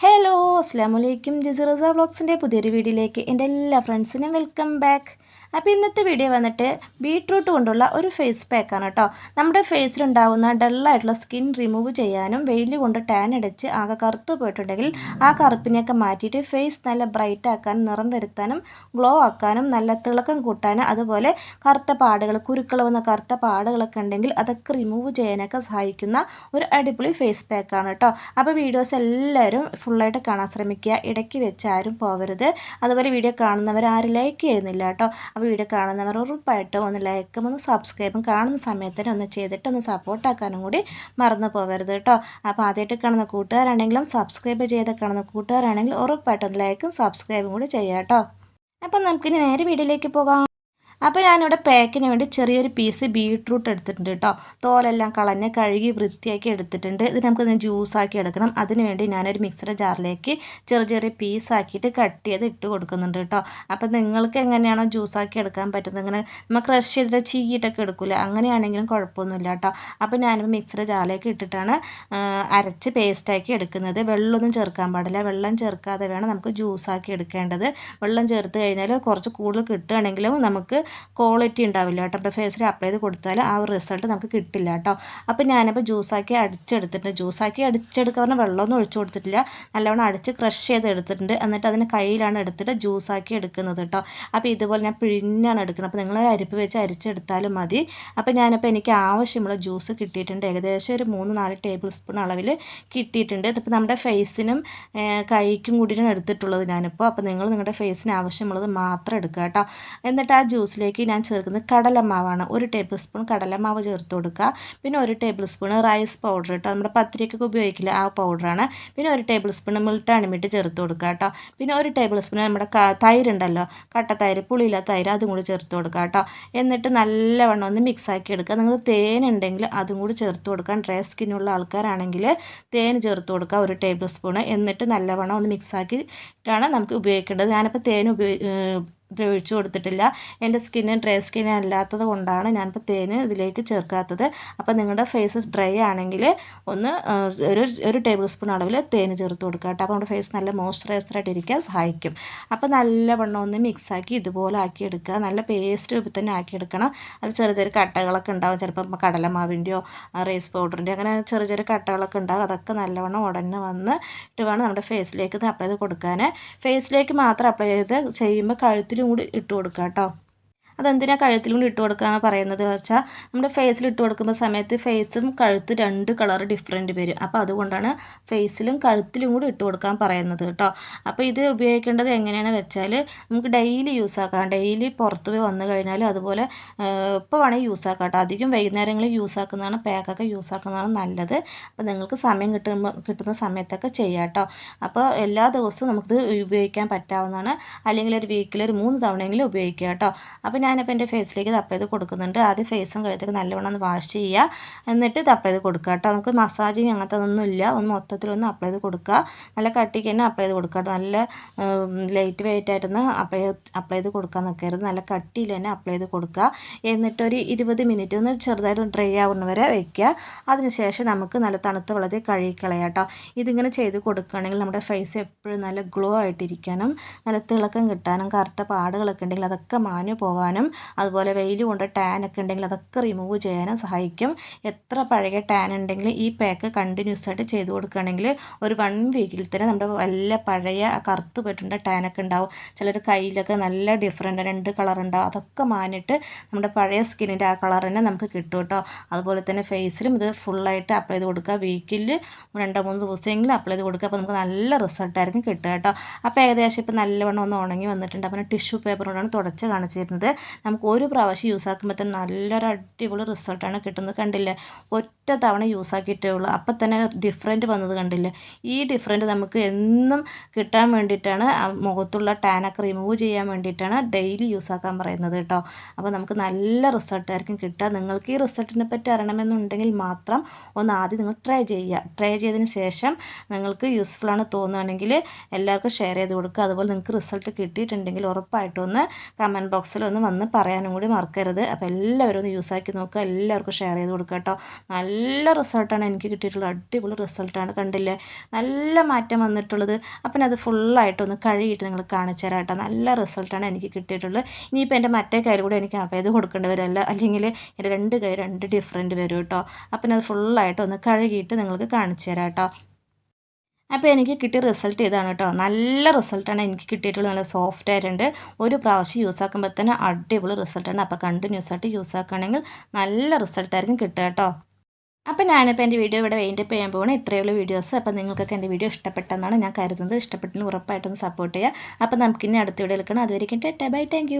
Hello അസ്സാം വലൈക്കും ജിസിറസ വ്ളോഗ്സിന്റെ പുതിയൊരു വീഡിയോയിലേക്ക് എന്റെ എല്ലാ ഫ്രണ്ട്സിനും വെൽക്കം ബാക്ക്. അപ്പോൾ ഇന്നത്തെ വീഡിയോ വന്നിട്ട് ബീട്രൂട്ട് കൊണ്ടുള്ള ഒരു ഫേസ് പാക്കാണ് കേട്ടോ. നമ്മുടെ ഫേസിലുണ്ടാവുന്ന ഡള്ളായിട്ടുള്ള സ്കിൻ റിമൂവ് ചെയ്യാനും വെയിൽ കൊണ്ട് ടാൻ അടിച്ച് ആകെ കറുത്ത് പോയിട്ടുണ്ടെങ്കിൽ ആ കറുപ്പിനെയൊക്കെ മാറ്റിയിട്ട് ഫേസ് നല്ല ബ്രൈറ്റ് ആക്കാനും നിറം വരുത്താനും ഗ്ലോ ആക്കാനും നല്ല തിളക്കം കൂട്ടാനും അതുപോലെ കറുത്ത പാടുകൾ കുരുക്കൾ വന്ന കറുത്ത പാടുകളൊക്കെ ഉണ്ടെങ്കിൽ അതൊക്കെ റിമൂവ് ചെയ്യാനൊക്കെ സഹായിക്കുന്ന ഒരു അടിപൊളി ഫേസ് പാക്കാണ് കേട്ടോ. അപ്പോൾ വീഡിയോസ് എല്ലാവരും ഫുള്ളായിട്ട് കാണാൻ ശ്രമിക്കുക. ഇടയ്ക്ക് വെച്ച് ആരും പോകരുത് അതുപോലെ വീഡിയോ കാണുന്നവർ ആരും ലൈക്ക് ചെയ്യുന്നില്ല കേട്ടോ. അപ്പോൾ വീഡിയോ കാണുന്നവർ ഉറപ്പായിട്ടും ഒന്ന് ലൈക്കും ഒന്ന് സബ്സ്ക്രൈബും കാണുന്ന സമയത്തിന് ഒന്ന് ചെയ്തിട്ട് ഒന്ന് സപ്പോർട്ടാക്കാനും കൂടി മറന്നു പോകരുത് കേട്ടോ. അപ്പോൾ ആദ്യമായിട്ട് കാണുന്ന കൂട്ടുകാരാണെങ്കിലും സബ്സ്ക്രൈബ് ചെയ്ത് കാണുന്ന കൂട്ടുകാരാണെങ്കിലും ഉറപ്പായിട്ടും ലൈക്കും സബ്സ്ക്രൈബും കൂടി ചെയ്യാം കേട്ടോ. അപ്പം നമുക്കിനി നേരെ വീഡിയോയിലേക്ക് പോകാം. അപ്പോൾ ഞാനിവിടെ പാക്കിന് വേണ്ടി ചെറിയൊരു പീസ് ബീട്രൂട്ട് എടുത്തിട്ടുണ്ട് കേട്ടോ തോലെല്ലാം കളഞ്ഞ് കഴുകി വൃത്തിയാക്കി എടുത്തിട്ടുണ്ട്. ഇത് നമുക്കിത് ജ്യൂസാക്കി എടുക്കണം. അതിന് വേണ്ടി ഞാനൊരു മിക്സർ ജാറിലേക്ക് ചെറിയ ചെറിയ പീസാക്കിയിട്ട് കട്ട് ചെയ്ത് ഇട്ട് കൊടുക്കുന്നുണ്ട് കേട്ടോ അപ്പോൾ നിങ്ങൾക്ക് എങ്ങനെയാണോ ജ്യൂസാക്കി എടുക്കാൻ പറ്റുന്നത്? ഇങ്ങനെ നമ്മൾ ക്രഷ് ചെയ്തിട്ട് ചീയിട്ടൊക്കെ എടുക്കില്ല അങ്ങനെയാണെങ്കിലും കുഴപ്പമൊന്നുമില്ല കേട്ടോ അപ്പോൾ ഞാനിപ്പോൾ മിക്സർ ജാറിലേക്ക് ഇട്ടിട്ടാണ് അരച്ച് പേസ്റ്റാക്കി എടുക്കുന്നത്. വെള്ളമൊന്നും ചേർക്കാൻ പാടില്ല. വെള്ളം ചേർക്കാതെ വേണം നമുക്ക് ജ്യൂസാക്കി എടുക്കേണ്ടത്. വെള്ളം ചേർത്ത് കഴിഞ്ഞാൽ കുറച്ച് കൂടുതൽ കിട്ടുകയാണെങ്കിലും നമുക്ക് ക്വാളിറ്റി ഉണ്ടാവില്ല കേട്ടോ. നമ്മുടെ ഫേസിൽ അപ്ലൈ ചെയ്ത് കൊടുത്താൽ ആ ഒരു റിസൾട്ട് നമുക്ക് കിട്ടില്ല കേട്ടോ. അപ്പോൾ ഞാനിപ്പോൾ ജ്യൂസാക്കി അടിച്ചെടുത്തിട്ടുണ്ട്. ജ്യൂസാക്കി അടിച്ചെടുക്കുക പറഞ്ഞാൽ വെള്ളമൊന്നും ഒഴിച്ചു കൊടുത്തിട്ടില്ല. നല്ലവണ്ണം അടിച്ച് ക്രഷ് ചെയ്ത് എടുത്തിട്ടുണ്ട്. എന്നിട്ട് അതിന് കയ്യിലാണ് എടുത്തിട്ട് ജ്യൂസാക്കി എടുക്കുന്നത് കേട്ടോ. അപ്പോൾ ഇതുപോലെ ഞാൻ പിഴിഞ്ഞാണ് എടുക്കുന്നത്. അപ്പോൾ നിങ്ങൾ അരിപ്പ് വെച്ച് അരിച്ചെടുത്താലും മതി. അപ്പോൾ ഞാനിപ്പോൾ എനിക്ക് ആവശ്യമുള്ള ജ്യൂസ് കിട്ടിയിട്ടുണ്ട്. ഏകദേശം ഒരു മൂന്ന് നാല് ടേബിൾ സ്പൂൺ അളവിൽ കിട്ടിയിട്ടുണ്ട്. ഇതിപ്പോൾ നമ്മുടെ ഫേസിനും കൈക്കും കൂടിയിട്ടാണ് എടുത്തിട്ടുള്ളത് ഞാനിപ്പോൾ അപ്പോൾ നിങ്ങൾ നിങ്ങളുടെ ഫേസിന് ആവശ്യമുള്ളത് മാത്രം എടുക്കുക കേട്ടോ. എന്നിട്ട് ആ ജ്യൂസ് ജ്യൂസിലേക്ക് ഞാൻ ചേർക്കുന്നത് കടലമാവാണ്. ഒരു ടേബിൾ സ്പൂൺ കടലമാവ് ചേർത്ത് കൊടുക്കുക. പിന്നെ ഒരു ടേബിൾ സ്പൂൺ റൈസ് പൗഡർ കേട്ടോ നമ്മുടെ പത്തിരിക്കൊക്കെ ഉപയോഗിക്കില്ല ആ പൗഡറാണ് പിന്നെ ഒരു ടേബിൾ സ്പൂൺ മിൾട്ടാണിമിട്ട് ചേർത്ത് കൊടുക്കുക കേട്ടോ. പിന്നെ ഒരു ടേബിൾ സ്പൂൺ നമ്മുടെ തൈര് ഉണ്ടല്ലോ. കട്ട തൈര് പുളിയില്ല തൈര് അതും കൂടി ചേർത്ത് കൊടുക്കുക കേട്ടോ. എന്നിട്ട് നല്ലവണ്ണം ഒന്ന് മിക്സ് ആക്കി എടുക്കുക. നിങ്ങൾ തേൻ ഉണ്ടെങ്കിൽ അതും കൂടി ചേർത്ത് കൊടുക്കാം ഡ്രൈ സ്കിന്നുള്ള ആൾക്കാരാണെങ്കിൽ തേൻ ചേർത്ത് കൊടുക്കുക ഒരു ടേബിൾ സ്പൂൺ എന്നിട്ട് നല്ലവണ്ണം ഒന്ന് മിക്സ് ആക്കിയിട്ടാണ് നമുക്ക് ഉപയോഗിക്കേണ്ടത്. ഞാനിപ്പോൾ തേൻ ഉപയോഗി ഒഴിച്ചു കൊടുത്തിട്ടില്ല. എന്റെ സ്കിന്ന് ഡ്രൈ സ്കിൻ അല്ലാത്തത് കൊണ്ടാണ് ഞാനിപ്പോൾ തേന് ഇതിലേക്ക് ചേർക്കാത്തത്. അപ്പോൾ നിങ്ങളുടെ ഫേസ് ഡ്രൈ ആണെങ്കിൽ ഒന്ന് ഒരു ഒരു ടേബിൾ സ്പൂൺ അളവിൽ തേന് ചേർത്ത് കൊടുക്കുക കേട്ടോ. അപ്പോൾ നമ്മുടെ ഫേസ് നല്ല മോയ്സ്ചറൈസറായിട്ട് ഇരിക്കാൻ സഹായിക്കും. അപ്പോൾ നല്ല വെണ്ണം ഒന്ന് മിക്സാക്കി ഇതുപോലെ ആക്കിയെടുക്കുക. നല്ല പേസ്റ്റ് രൂപത്തിൽ തന്നെ ആക്കിയെടുക്കണം. അത് ചെറിയ ചെറിയ കട്ടകളൊക്കെ ഉണ്ടാവും. ചിലപ്പോൾ കടലമാവിന്റെയോ റൈസ് പൗഡറിന്റെയോ അങ്ങനെ ചെറിയ ചെറിയ കട്ടകളൊക്കെ ഉണ്ടാവും. അതൊക്കെ നല്ലവണ്ണം ഉടനെ വന്ന് ഇട്ട് വേണം നമ്മുടെ ഫേസിലേക്ക് അപ്ലൈ ചെയ്ത് കൊടുക്കാൻ. ഫേസിലേക്ക് മാത്രം അപ്ലൈ ചെയ്ത് ചെയ്യുമ്പോൾ കഴുത്തിൽ കഴുത്തിലും കൂടി ഇട്ട് കൊടുക്കുക കേട്ടോ അതെന്തിനാണ് കഴുത്തിലും കൂടി ഇട്ട് കൊടുക്കുക എന്ന് പറയുന്നത് വെച്ചാൽ നമ്മുടെ ഫേസിൽ ഇട്ട് കൊടുക്കുമ്പോൾ സമയത്ത് ഫേസും കഴുത്ത് രണ്ട് കളർ ഡിഫറെന്റ് വരും. അപ്പോൾ അതുകൊണ്ടാണ് ഫേസിലും കഴുത്തിലും കൂടി ഇട്ട് കൊടുക്കാൻ പറയുന്നത് കേട്ടോ. അപ്പോൾ ഇത് ഉപയോഗിക്കേണ്ടത് എങ്ങനെയാണ് വെച്ചാൽ നമുക്ക് ഡെയിലി യൂസ് ആക്കാം. ഡെയിലി പുറത്ത് പോയി വന്നു കഴിഞ്ഞാൽ അതുപോലെ ഇപ്പോൾ വേണമെങ്കിൽ യൂസ് ആക്കാം കേട്ടോ. അധികം വൈകുന്നേരങ്ങളിൽ യൂസ് ആക്കുന്നതാണ് പാക്കൊക്കെ യൂസ് ആക്കുന്നതാണ് നല്ലത്. അപ്പോൾ നിങ്ങൾക്ക് സമയം കിട്ടുമ്പോൾ കിട്ടുന്ന സമയത്തൊക്കെ ചെയ്യാം കേട്ടോ. അപ്പോൾ എല്ലാ ദിവസവും നമുക്ക് ഉപയോഗിക്കാൻ പറ്റാവുന്നതാണ്. അല്ലെങ്കിൽ ഒരു വീക്കിൽ ഒരു മൂന്ന് തവണയെങ്കിലും ഉപയോഗിക്കുക കേട്ടോ. അപ്പോൾ ഞാനിപ്പോൾ എന്റെ ഫേസിലേക്ക് തപ്പ് ചെയ്ത് കൊടുക്കുന്നുണ്ട്. ആദ്യം ഫേസും കഴുത്തൊക്കെ നല്ലവണ്ണം ഒന്ന് വാഷ് ചെയ്യുക എന്നിട്ട് തപ്പ് ചെയ്ത് കൊടുക്കുക കേട്ടോ നമുക്ക് മസാജിങ് അങ്ങനത്തെ ഒന്നും ഇല്ല. ഒന്ന് മൊത്തത്തിലൊന്ന് അപ്ലൈ ചെയ്ത് കൊടുക്കുക നല്ല കട്ടിക്ക് തന്നെ അപ്ലൈ ചെയ്ത് കൊടുക്കുക നല്ല ലൈറ്റ് വെയിറ്റ് ആയിട്ടൊന്ന് അപ്ലൈ അപ്ലൈ ചെയ്ത് കൊടുക്കാൻ നിൽക്കരുത് നല്ല കട്ടിയിൽ തന്നെ അപ്ലൈ ചെയ്ത് കൊടുക്കുക എന്നിട്ട് ഒരു ഇരുപത് മിനിറ്റ് ഒന്ന് ചെറുതായിട്ട് ഡ്രൈ ആവുന്നവരെ വയ്ക്കുക അതിനുശേഷം നമുക്ക് നല്ല തണുത്ത വെള്ളത്തിൽ കഴുകിക്കളയാം കേട്ടോ ഇതിങ്ങനെ ചെയ്ത് കൊടുക്കുകയാണെങ്കിൽ നമ്മുടെ ഫേസ് എപ്പോഴും നല്ല ഗ്ലോ ആയിട്ടിരിക്കാനും നല്ല തിളക്കം കിട്ടാനും കറുത്ത പാടുകളൊക്കെ ഉണ്ടെങ്കിൽ അതൊക്കെ മാഞ്ഞു പോകാനും ചെയ്യാനും അതുപോലെ വെയിൽ കൊണ്ട് ടാൻ ഒക്കെ ഉണ്ടെങ്കിൽ അതൊക്കെ റിമൂവ് ചെയ്യാനും സഹായിക്കും. എത്ര പഴയ ടാൻ ഉണ്ടെങ്കിൽ ഈ പാക്ക് കണ്ടിന്യൂസ് ആയിട്ട് ചെയ്ത് കൊടുക്കുകയാണെങ്കിൽ ഒരു വൺ വീക്കിൽ തന്നെ നമ്മുടെ വല്ല പഴയ കറുത്ത് പോയിട്ടുണ്ട് ഒക്കെ ഉണ്ടാവും. ചിലർ കയ്യിലൊക്കെ നല്ല ഡിഫറെന്റ് രണ്ട് കളർ ഉണ്ടാവും. അതൊക്കെ മാനിട്ട് നമ്മുടെ പഴയ സ്കിന്നിന്റെ ആ കളർ തന്നെ നമുക്ക് കിട്ടും കേട്ടോ. അതുപോലെ തന്നെ ഫേസിലും ഇത് ഫുള്ളായിട്ട് അപ്ലൈ ചെയ്ത് കൊടുക്കുക. വീക്കിൽ രണ്ടോ മൂന്ന് ദിവസമെങ്കിലും അപ്ലൈ ചെയ്ത് കൊടുക്കുക. അപ്പോൾ നമുക്ക് നല്ല റിസൾട്ടായിരിക്കും കിട്ടുക കേട്ടോ. അപ്പോൾ ഏകദേശം ഇപ്പോൾ നല്ലവണ്ണം ഒന്ന് ഉണങ്ങി വന്നിട്ടുണ്ട്. അപ്പോൾ ടിഷ്യൂ പേപ്പർ കൊണ്ടാണ് തുടച്ച് കാണിച്ചിരുന്നത് നമുക്ക് ഒരു പ്രാവശ്യം യൂസ് ആക്കുമ്പോൾ തന്നെ നല്ലൊരു അടിപൊളി റിസൾട്ടാണ് കിട്ടുന്നത്. കണ്ടില്ലേ? ഒറ്റ തവണ യൂസ് ആക്കിയിട്ടേ ഉള്ളൂ. അപ്പം തന്നെ ഡിഫറെന്റ് വന്നത് കണ്ടില്ലേ? ഈ ഡിഫറെന്റ് നമുക്ക് എന്നും കിട്ടാൻ വേണ്ടിയിട്ടാണ് മുഖത്തുള്ള ടാനൊക്കെ റിമൂവ് ചെയ്യാൻ വേണ്ടിയിട്ടാണ് ഡെയിലി യൂസ് ആക്കാൻ പറയുന്നത് കേട്ടോ. അപ്പോൾ നമുക്ക് നല്ല റിസൾട്ടായിരിക്കും കിട്ടുക. നിങ്ങൾക്ക് ഈ റിസൾട്ടിനെ പറ്റി അറിയണമെന്നുണ്ടെങ്കിൽ മാത്രം ഒന്ന് ആദ്യം നിങ്ങൾ ട്രൈ ചെയ്യുക. ട്രൈ ചെയ്തതിന് ശേഷം നിങ്ങൾക്ക് യൂസ്ഫുൾ ആണ് തോന്നുകയാണെങ്കിൽ എല്ലാവർക്കും ഷെയർ ചെയ്ത് കൊടുക്കുക. അതുപോലെ നിങ്ങൾക്ക് റിസൾട്ട് കിട്ടിയിട്ടുണ്ടെങ്കിൽ ഉറപ്പായിട്ടും ഒന്ന് കമന്റ് ബോക്സിൽ ഒന്ന് വന്ന് പറയാനും കൂടി മറക്കരുത്. അപ്പോൾ എല്ലാവരും ഒന്ന് യൂസ് ആക്കി നോക്കുക. എല്ലാവർക്കും ഷെയർ ചെയ്ത് കൊടുക്കുക കേട്ടോ. നല്ല റിസൾട്ടാണ് എനിക്ക് കിട്ടിയിട്ടുള്ളത്. അടിപൊളി റിസൾട്ടാണ് കണ്ടില്ലേ? നല്ല മാറ്റം വന്നിട്ടുള്ളത്. അപ്പം അത് ഫുള്ളായിട്ടൊന്ന് കഴുകിയിട്ട് നിങ്ങൾ കാണിച്ചു തരാം കേട്ടോ. നല്ല റിസൾട്ടാണ് എനിക്ക് കിട്ടിയിട്ടുള്ളത്. ഇനിയിപ്പോൾ എന്റെ മറ്റേ കയ്യിൽ കൂടെ എനിക്ക് അപേത് കൊടുക്കേണ്ടി വരില്ല അല്ലെങ്കിൽ എന്റെ രണ്ട് കൈ രണ്ട് ഡിഫറെന്റ് വരും കേട്ടോ. അപ്പം അത് ഫുള്ളായിട്ട് ഒന്ന് കഴുകിയിട്ട് നിങ്ങൾക്ക് കാണിച്ചു തരാം കേട്ടോ. അപ്പോൾ എനിക്ക് കിട്ടിയ റിസൾട്ട് ഇതാണ് കേട്ടോ നല്ല റിസൾട്ടാണ് എനിക്ക് കിട്ടിയിട്ടുള്ളത്. നല്ല സോഫ്റ്റ് ആയിട്ടുണ്ട്. ഒരു പ്രാവശ്യം യൂസ് ആക്കുമ്പോൾ തന്നെ അടിപൊളി റിസൾട്ടാണ് അപ്പോൾ കണ്ടിന്യൂസ് ആയിട്ട് യൂസ് ആക്കുകയാണെങ്കിൽ നല്ല റിസൾട്ടായിരിക്കും കിട്ടുക കേട്ടോ അപ്പോൾ ഞാനിപ്പോൾ എന്റെ വീഡിയോ ഇവിടെ വെയിൻഡപ്പ് ചെയ്യാൻ പോകണം ഇത്രയുള്ള വീഡിയോസ് അപ്പോൾ നിങ്ങൾക്കൊക്കെ എന്റെ വീഡിയോ ഇഷ്ടപ്പെട്ടെന്നാണ് ഞാൻ കരുതുന്നത്. ഇഷ്ടപ്പെട്ടെന്ന് ഉറപ്പായിട്ടൊന്ന് സപ്പോർട്ട് ചെയ്യുക. അപ്പോൾ നമുക്കിനി അടുത്ത വീഡിയോ എടുക്കണം അതുവരെയും ടാ ബൈ. താങ്ക്